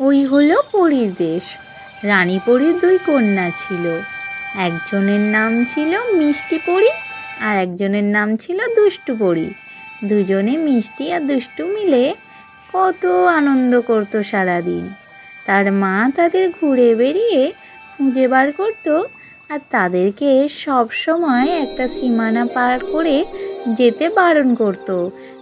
ওই হলো পরীর দেশ। রানী পরীর দুই কন্যা ছিল। একজনের নাম ছিল মিষ্টি পরী আর একজনের নাম ছিল দুষ্টু পরী। দুজনে মিষ্টি আর দুষ্টু মিলে কত আনন্দ করতো সারাদিন। তার মা তাদের ঘুরে বেরিয়ে খুঁজে বার করতো আর তাদেরকে সব সময় একটা সীমানা পার করে যেতে বারণ করতো।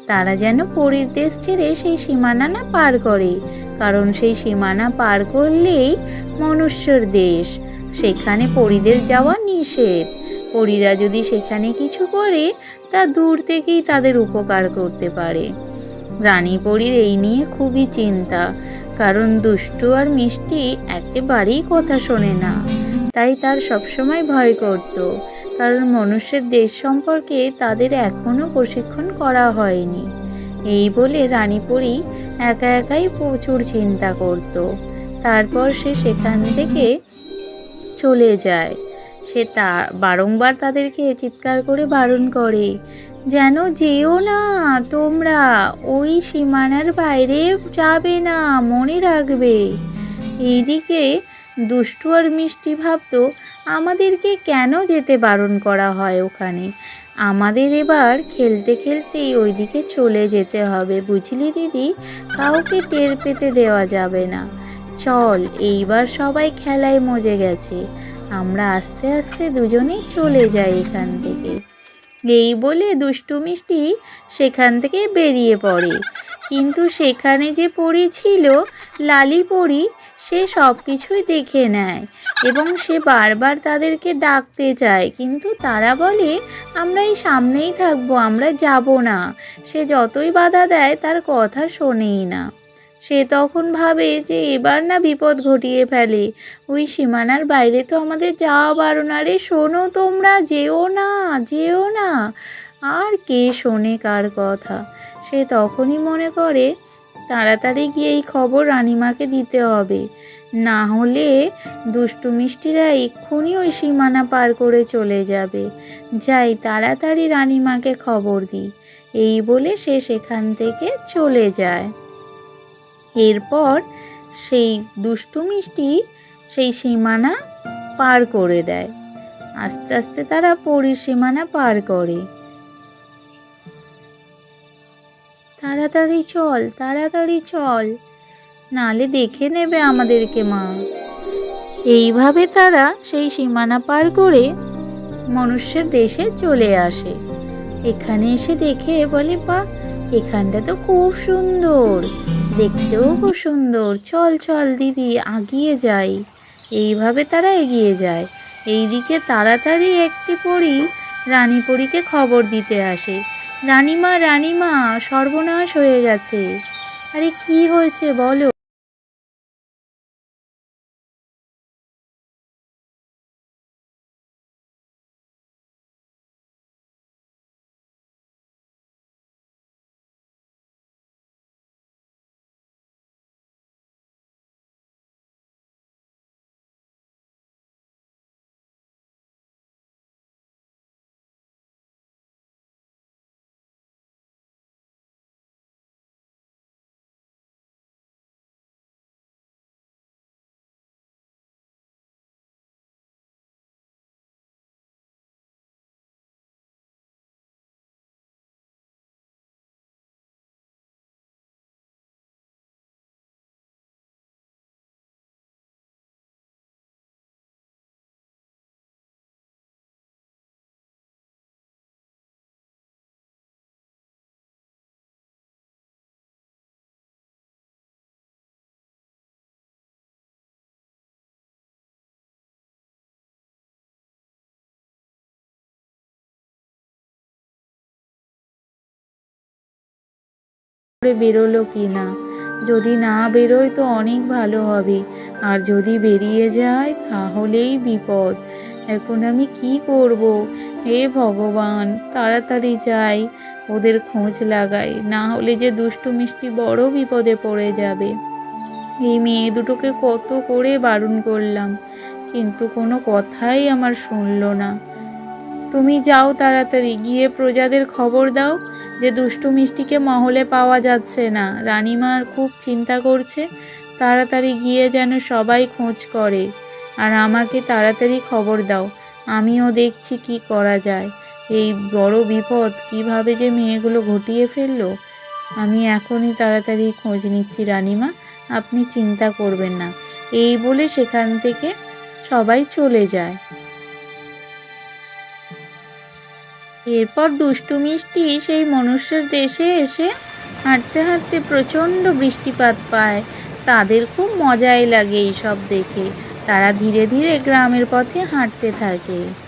তারা যেন পরীর দেশ ছেড়ে সেই সীমানা না পার করে। কারণ সেই সীমানা পার করলেই মনুষ্যর দেশ। সেখানে পরীদের যাওয়া নিষেধ। পরীরা যদি সেখানে কিছু করে, তা দূর থেকেই তাদের উপকার করতে পারে। রানী পরীর এই নিয়ে খুবই চিন্তা, কারণ দুষ্টু আর মিষ্টি একেবারেই কথা শোনে না। তাই তার সবসময় ভয় করত, কারণ মনুষ্যের দেশ সম্পর্কে তাদের এখনও প্রশিক্ষণ করা হয়নি। এই বলে রানীপুরী একা একাই প্রচুর চিন্তা করত। তারপর সে সেখান থেকে চলে যায়। সে তা বারংবার তাদেরকে চিৎকার করে বারণ করে, যেন যেও না, তোমরা ওই সীমানার বাইরে যাবে না, মনে রাখবে। এইদিকে দুষ্টু আর মিষ্টি ভাবতো আমাদেরকে কেন যেতে বারণ করা হয় ওখানে? আমাদের এবার খেলতে খেলতেই ওইদিকে চলে যেতে হবে, বুঝলি দিদি? কাউকে টের পেতে দেওয়া যাবে না। চল, এইবার সবাই খেলায় মজে গেছে। আমরা আস্তে আস্তে দুজনেই চলে যাই এখান থেকে। এই বলে দুষ্টু মিষ্টি সেখান থেকে বেরিয়ে পড়ে। কিন্তু সেখানে যে পড়ি ছিল লালি পড়ি সে সব কিছুই দেখে নেয় এবং সে বারবার তাদেরকে ডাকতে চায়। কিন্তু তারা বলে, আমরা এই সামনেই থাকব, আমরা যাব না। সে যতই বাধা দেয়, তার কথা শোনেই না সে তখন ভাবে যে এবার না বিপদ ঘটিয়ে ফেলে। ওই সীমানার বাইরে তো আমাদের যাওয়া বারণ। আরে শোনো তোমরা, যেও না যেও না। আর কে শোনে কার কথা সে তখনই মনে করে তাড়াতাড়ি গিয়ে এই খবর রানিমাকে দিতে হবে। না হলে দুষ্টু মিষ্টিরা এক্ষুনি ওই সীমানা পার করে চলে যাবে। যাই তাড়াতাড়ি রানিমাকে খবর দিই এই বলে সে সেখান থেকে চলে যায়। এরপর সেই দুষ্টু মিষ্টি সেই সীমানা পার করে দেয়। আস্তে আস্তে তারা পরিসীমানা পার করে। তাড়াতাড়ি চল তাড়াতাড়ি চল। নালে দেখে নেবে আমাদেরকে মা। এইভাবে তারা সেই সীমানা পার করে মনুষ্যের দেশে চলে আসে। এখানে এসে দেখে বলে বা এখানটা তো খুব সুন্দর। দেখতেও খুব সুন্দর। চল চল, দিদি, আগিয়ে যাই। এইভাবে তারা এগিয়ে যায়। এইদিকে তাড়াতাড়ি একটি পরী রানী পরীকে খবর দিতে আসে। রানীমা রানিমা সর্বনাশ হয়ে গেছে। আরে কি হয়েছে বলো? করে বেরোলো কি না? যদি না বেরোয় তো অনেক ভালো হবে। আর যদি বেরিয়ে যায় তাহলেই বিপদ। এখন আমি কি করব? হে ভগবান, তাড়াতাড়ি যাই। ওদের খোঁজ লাগাই। না হলে যে দুষ্টু মিষ্টি বড় বিপদে পড়ে যাবে। এই মেয়ে দুটোকে কত করে বারণ করলাম। কিন্তু কোনো কথাই আমার শুনলো না। তুমি যাও তাড়াতাড়ি, গিয়ে প্রজাদের খবর দাও। যে দুষ্টু মিষ্টিকে মহলে পাওয়া যাচ্ছে না। রানীমার খুব চিন্তা করছে, তাড়াতাড়ি গিয়ে যেন সবাই খোঁজ করে। আর আমাকে তাড়াতাড়ি খবর দাও, আমিও দেখছি কি করা যায়। এই বড় বিপদ কীভাবে যে মেয়েগুলো ঘটিয়ে ফেলল? আমি এখনই তাড়াতাড়ি খোঁজ নিচ্ছি, রানিমা। আপনি চিন্তা করবেন না। এই বলে সেখান থেকে সবাই চলে যায়। এরপর দুষ্টু মিষ্টি সেই মনুষ্যের দেশে এসে হাঁটতে হাঁটতে প্রচণ্ড বৃষ্টিপাত পায়। তাদের খুব মজাই লাগে এইসব দেখে। তারা ধীরে ধীরে গ্রামের পথে হাঁটতে থাকে।